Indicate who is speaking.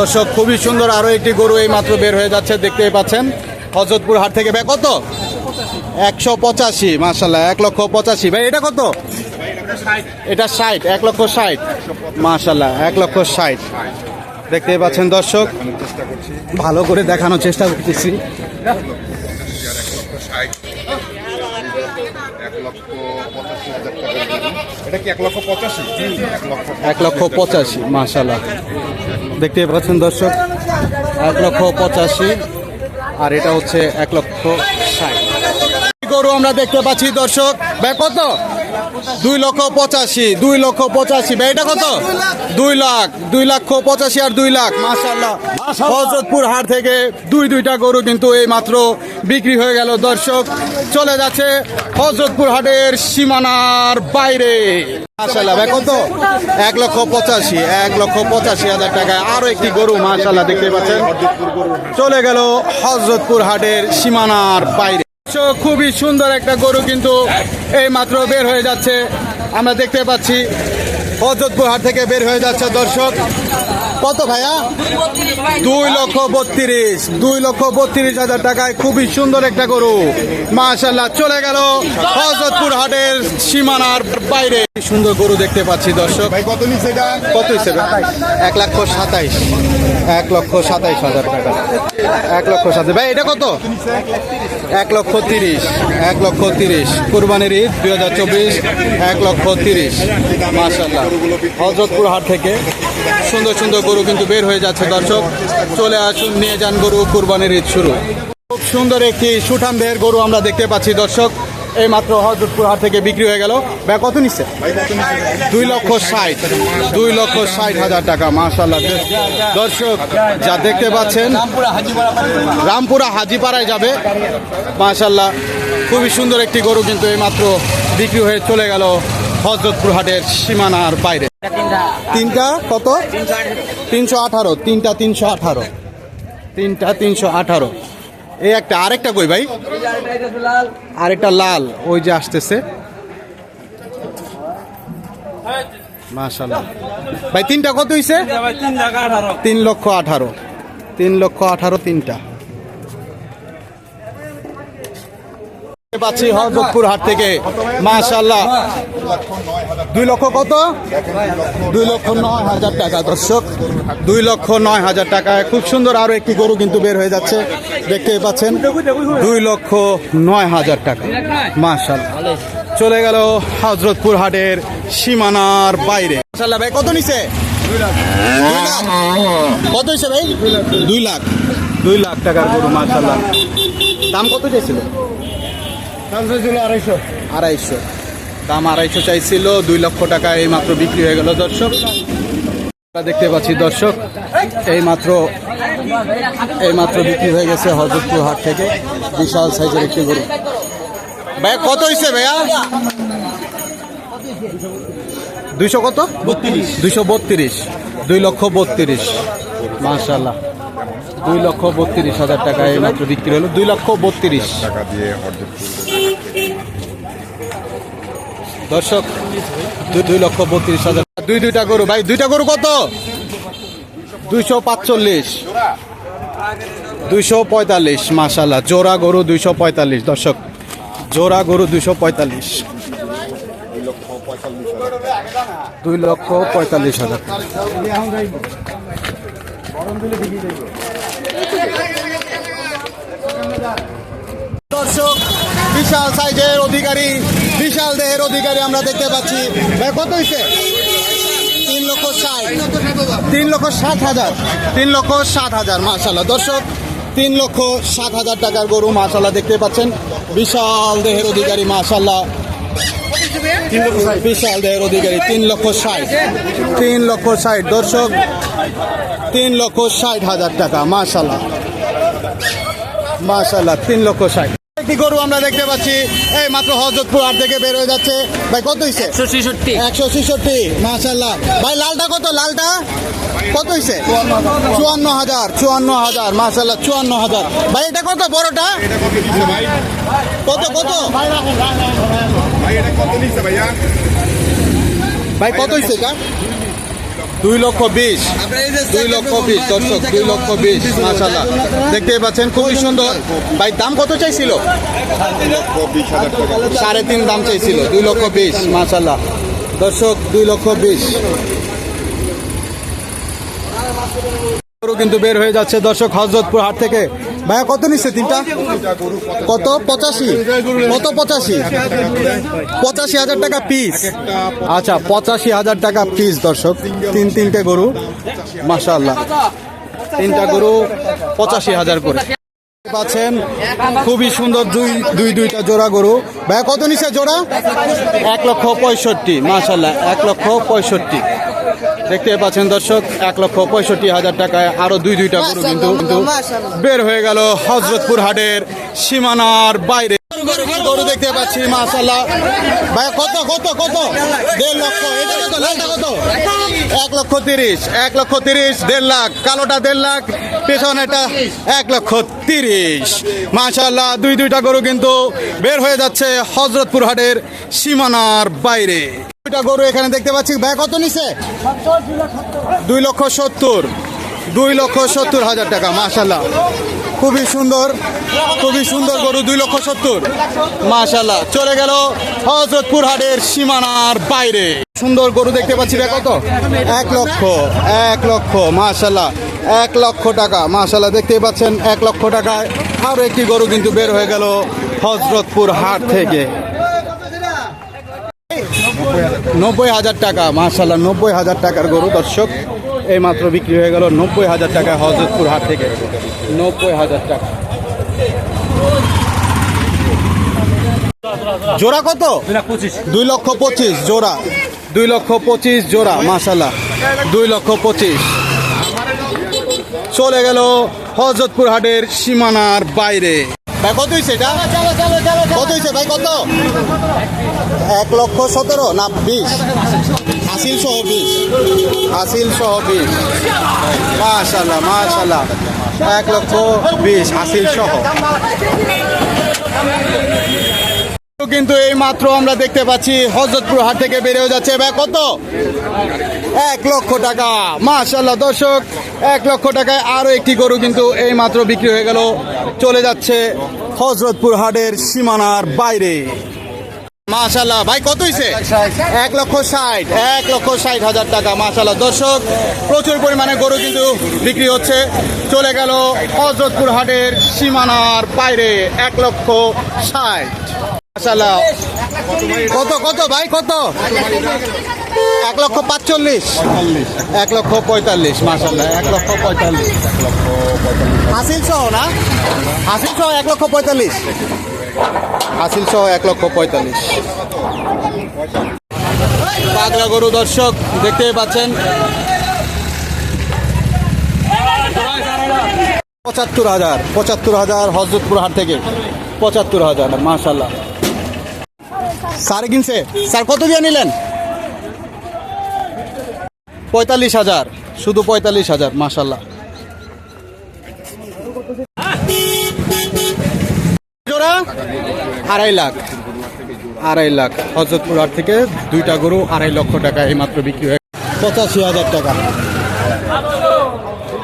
Speaker 1: দর্শক, খুবই সুন্দর আরও একটি গরু এই মাত্র বের হয়ে যাচ্ছে, দেখতেই পাচ্ছেন। হজরতপুর হাট থেকে ভাই, কত? একশো পঁচাশি মাসাল্লাহ এক লক্ষ পঁচাশি। ভাই, এটা কত? এটা ষাট, এক লক্ষ ষাট। মাসাল্লাহ এক লক্ষ ষাট। দেখতেই পাচ্ছেন, দর্শক, ভালো করে দেখানোর চেষ্টা করতেছি।
Speaker 2: এক লক্ষ পঁচাশি হাজার টাকা। এটা কি এক লক্ষ পঁচাশি? এক লক্ষ
Speaker 1: পঁচাশি। মাসাল্লাহ দেখতেই পাচ্ছেন দর্শক এক লক্ষ পঁচাশি আর এটা হচ্ছে এক লক্ষ ষাট। গরু আমরা দেখতে পাচ্ছি দর্শক? ব্যাপার কত দুই লক্ষ পঁচাশি দুই লক্ষ পঁচাশি। ভাই এটা কত? দুই লাখ। দুই লক্ষ পঁচাশি আর দুই লাখ। মাসাল্লাহ হজরতপুর হাট থেকে দুই দুইটা গরু কিন্তু এই মাত্র বিক্রি হয়ে গেল দর্শক। চলে যাচ্ছে হজরতপুর হাটের সীমানার বাইরে। মাসাল্লাহ ভাই কত? এক লক্ষ পঁচাশি এক লক্ষ পঁচাশি হাজার টাকায় আরও একটি গরু মাসাল্লাহ দেখতে পাচ্ছেন। চলে গেল হজরতপুর হাটের সীমানার বাইরে। তো খুবই সুন্দর একটা গরু কিন্তু এই মাত্র বের হয়ে যাচ্ছে। আমরা দেখতে পাচ্ছি অযোধ্যহাট থেকে বের হয়ে যাচ্ছে দর্শক। কত ভাইয়া? দুই লক্ষ বত্রিশ দুই লক্ষ বত্রিশ হাজার টাকায় খুবই সুন্দর একটা গরু। মাশাল্লাহ চলে গেল হজরতপুর হাটের সীমানার বাইরে। সুন্দর গরু দেখতে পাচ্ছি দর্শক।
Speaker 2: ভাই কত
Speaker 1: কত হিসেবে এক লক্ষ সাতাইশ। এক লক্ষ সাতাইশ হাজার টাকা। এক লক্ষ সাতাইশ। ভাই এটা কত? এক লক্ষ তিরিশ। এক লক্ষ তিরিশ। কুরবানির ঈদ দুই হাজার চব্বিশ। এক লক্ষ তিরিশ। মাসাল্লাহ হজরতপুর হাট থেকে সুন্দর সুন্দর গরু কিন্তু বের হয়ে যাচ্ছে, দর্শক। চলে আসুন, নিয়ে যান গরু, কুরবানির ঈদ শুরু। খুব সুন্দর একটি সুঠাম দেহের গরু আমরা দেখতে পাচ্ছি, দর্শক। এই মাত্র হজরতপুর হাট থেকে বিক্রি হয়ে গেল। ভাই, কত নিচ্ছে? দুই লক্ষ ষাট, দুই লক্ষ ষাট হাজার টাকা মাশাল্লাহ দর্শক, যা দেখতে পাচ্ছেন, রামপুরা হাজিপাড়ায় যাবে। মাশাল্লাহ খুবই সুন্দর একটি গরু কিন্তু এইমাত্র বিক্রি হয়ে চলে গেল। হজরতপুর হাটের সীমানার বাইরে। তিনটা কত? তিনশো আঠারো। তিনটা তিনশো আঠারো। তিনটা তিনশো আঠারো। এই একটা, আরেকটা কই ভাই? আরেকটা লাল, ওই যে আসতেছে। মাশাল্লাহ ভাই, তিনটা কত হইছে? তিন লক্ষ আঠারো। তিন লক্ষ আঠারো, তিনটা। পাচ্ছি হরদপুর হাট থেকে। মাশাল্লাহ দুই লক্ষ কত? দুই লক্ষ নয় হাজার টাকা দর্শক। দুই লক্ষ নয় হাজার টাকায়। খুব সুন্দর আরও একটি গরু কিন্তু বের হয়ে যাচ্ছে। দেখতেই পাচ্ছেন দুই লক্ষ নয় হাজার টাকা। মাশাল্লাহ চলে গেল হজরতপুর হাটের সীমানার বাইরে। মাশাল্লাহ ভাই কত নিছে? কত হয়েছে ভাই? দুই লাখ। দুই লাখ। টাকার গরু মাশাল্লাহ দাম কত চাইছিল?
Speaker 2: আড়াইশো।
Speaker 1: আড়াইশো। দাম আড়াইশো চাইছিল দুই লক্ষ টাকা এই মাত্র বিক্রি হয়ে গেল দর্শক। আমরা দেখতে পাচ্ছি দর্শক এই মাত্র এই মাত্র বিক্রি হয়ে গেছে হজরতপুর হাট থেকে বিশাল সাইজের একটি গরু। ভাইয়া কত হয়েছে ভাইয়া? দুইশো কত? বত্রিশ। দুইশো বত্রিশ দুই লক্ষ বত্রিশ। মাশাল্লাহ দুই লক্ষ বত্রিশ হাজার টাকা এই মাত্র বিক্রি হলো। দুই লক্ষ বত্রিশ।
Speaker 2: টাকা দিয়ে
Speaker 1: দর্শক, দুই লক্ষ বত্রিশ হাজার দুই দুইটা গরু। ভাই, দুইটা গরু কত? দুইশো পাঁচচল্লিশ। দুইশো পঁয়তাল্লিশ মাসাল্লাহ জোড়া গরু দুইশো পঁয়তাল্লিশ, দর্শক। জোড়া গরু দুইশো পঁয়তাল্লিশ। দুই লক্ষ পঁয়তাল্লিশ হাজার দর্শক, বিশাল সাইজের অধিকারী, বিশাল দেহের অধিকারী আমরা দেখতে পাচ্ছি। কত হয়েছে তিন লক্ষ ষাট। তিন লক্ষ ষাট হাজার। তিন লক্ষ ষাট হাজার মাশাল্লাহ দর্শক, তিন লক্ষ ষাট হাজার টাকার গরু মাশাল্লাহ দেখতে পাচ্ছেন। বিশাল দেহের অধিকারী মাশাল্লাহ বিশাল দেহের অধিকারী তিন লক্ষ ষাট। তিন লক্ষ ষাট। দর্শক তিন লক্ষ ষাট হাজার টাকা মাশাল্লাহ মাশাল্লাহ তিন লক্ষ ষাট। একটি গরু আমরা দেখতে পাচ্ছি এই মাত্র হজরতপুর হাট থেকে বের হয়ে যাচ্ছে। ভাই কত হয়েছে
Speaker 3: ছেষট্টি।
Speaker 1: একশো ছেষট্টি মাশাল্লাহ ভাই লালটা কত? লালটা? কত হয়েছে চুয়ান্ন হাজার চুয়ান্ন হাজার মাশাল্লাহ চুয়ান্ন হাজার। ভাই এটা কত বড়টা?
Speaker 2: কত
Speaker 1: কত?
Speaker 2: ভাই এটা কত নিচ্ছে ভাইয়া?
Speaker 1: ভাই কত হয়েছে দুই লক্ষ বিশ। দুই লক্ষ বিশ দর্শক দুই লক্ষ বিশ মাশাল্লাহ দেখতেই পাচ্ছেন খুবই সুন্দর। ভাই দাম কত চাইছিল? সাড়ে তিন দাম চাইছিল দুই লক্ষ বিশ মাশাল্লাহ দর্শক দুই লক্ষ বিশ। কিন্তু বের হয়ে যাচ্ছে দর্শক হজরতপুর হাট থেকে। ভাইয়া, কত নিচ্ছে তিনটা? কত? পঁচাশি? কত পঁচাশি? পঁচাশি হাজার টাকা পিস আচ্ছা পঁচাশি হাজার টাকা পিস দর্শক। তিন তিনটে গরু। মাশাল্লাহ তিনটা গরু, পঁচাশি হাজার করে। পাচ্ছেন খুবই সুন্দর দুই দুই, দুইটা জোড়া গরু। ভাইয়া, কত নিচ্ছে জোড়া? এক লক্ষ পঁয়ষট্টি মাশাল্লাহ এক লক্ষ পঁয়ষট্টি। দেখতে পাচ্ছেন দর্শক এক লক্ষ পঁয়ষট্টি হাজার টাকায় আরও দুই দুইটা গরু কিন্তু কিন্তু বের হয়ে গেল হজরতপুর হাটের সীমানার বাইরে। গরু দেখতে পাচ্ছি মাশাল্লাহ ভাই কত কত কত? দেড় লক্ষ। এটা কত লালটা কত? এক লক্ষ তিরিশ এক লক্ষ তিরিশ দেড় লাখ। কালোটা দেড় লাখ পেছনেটা এক লক্ষ তিরিশ। মাশাল্লাহ দুই দুইটা গরু কিন্তু বের হয়ে যাচ্ছে হজরতপুর হাটের সীমানার বাইরে। দুইটা গরু এখানে দেখতে পাচ্ছি। ভাই, কত নিছে? দুই লক্ষ সত্তর। দুই লক্ষ সত্তর হাজার টাকা মাশাল্লাহ খুবই সুন্দর খুবই সুন্দর গরু, দুই লক্ষ সত্তর। মাশাল্লাহ চলে গেল হজরতপুর হাটের সীমানার বাইরে। সুন্দর গরু দেখতে পাচ্ছি, ভাই, কত? এক লক্ষ এক লক্ষ মাশাল্লাহ এক লক্ষ টাকা মাশাল্লাহ দেখতেই পাচ্ছেন, এক লক্ষ টাকায় আরও একটি গরু কিন্তু বের হয়ে গেল হজরতপুর হাট থেকে। নব্বই হাজার টাকা মাশাল্লাহ নব্বই হাজার টাকার গরু দর্শক। এই মাত্র বিক্রি হয়ে গেল নব্বই হাজার টাকা হজরতপুর হাট থেকে। নব্বই হাজার টাকা। জোড়া কত? দুই লক্ষ পঁচিশ জোড়া। দুই লক্ষ পঁচিশ জোড়া মাশাল্লাহ দুই লক্ষ পঁচিশ। চলে গেল হজরতপুর হাটের সীমানার বাইরে। ভাই কত হয়েছে এটা? কত হয়েছে ভাই কত? এক লক্ষ সতেরো না বিশ। হাসিল সহ বিশ। হাসিল সহ বিশ। মাশাল্লাহ মাশাল্লাহ। এক লক্ষ বিশ হাসিল সহ। কিন্তু এই মাত্র আমরা দেখতে পাচ্ছি হজরতপুর হাট থেকে বেরিয়ে যাচ্ছে। ভাই কত? এক লক্ষ টাকা। মাশাল্লাহ দর্শক এক লক্ষ টাকায় আরও একটি গরু কিন্তু এই মাত্র বিক্রি হয়ে গেল। চলে যাচ্ছে হজরতপুর হাটের সীমানার বাইরে। মাশাল্লাহ ভাই কত হয়েছে এক লক্ষ ষাট এক লক্ষ ষাট হাজার টাকা মাশাল্লাহ দর্শক প্রচুর পরিমাণে গরু কিন্তু বিক্রি হচ্ছে। চলে গেল হজরতপুর হাটের সীমানার বাইরে এক লক্ষ ষাট। মাশাল্লাহ কত কত ভাই, কত? এক লক্ষ পাঁচচল্লিশ। এক লক্ষ পঁয়তাল্লিশ মাশাল্লাহ এক লক্ষ পঁয়তাল্লিশ। হাসিল সহ না? হাসিল সহ এক লক্ষ পঁয়তাল্লিশ। হাসিল সহ এক লক্ষ পঁয়তাল্লিশ। পাগলা গরু দর্শক, দেখতেই পাচ্ছেন। পঁচাত্তর হাজার পঁচাত্তর হাজার হজরতপুর হাট থেকে। পঁচাত্তর হাজার মাশাল্লাহ স্যার কিনছে? স্যার, কত দিয়ে নিলেন? পঁয়তাল্লিশ হাজার। শুধু পঁয়তাল্লিশ হাজার, মাশাল্লাহ। জোড়া? আড়াই লাখ। আড়াই লাখ। হজরতপুর হাট থেকে দুইটা গরু আড়াই লক্ষ টাকা এই মাত্র বিক্রি হয়ে পঁচাশি হাজার টাকা।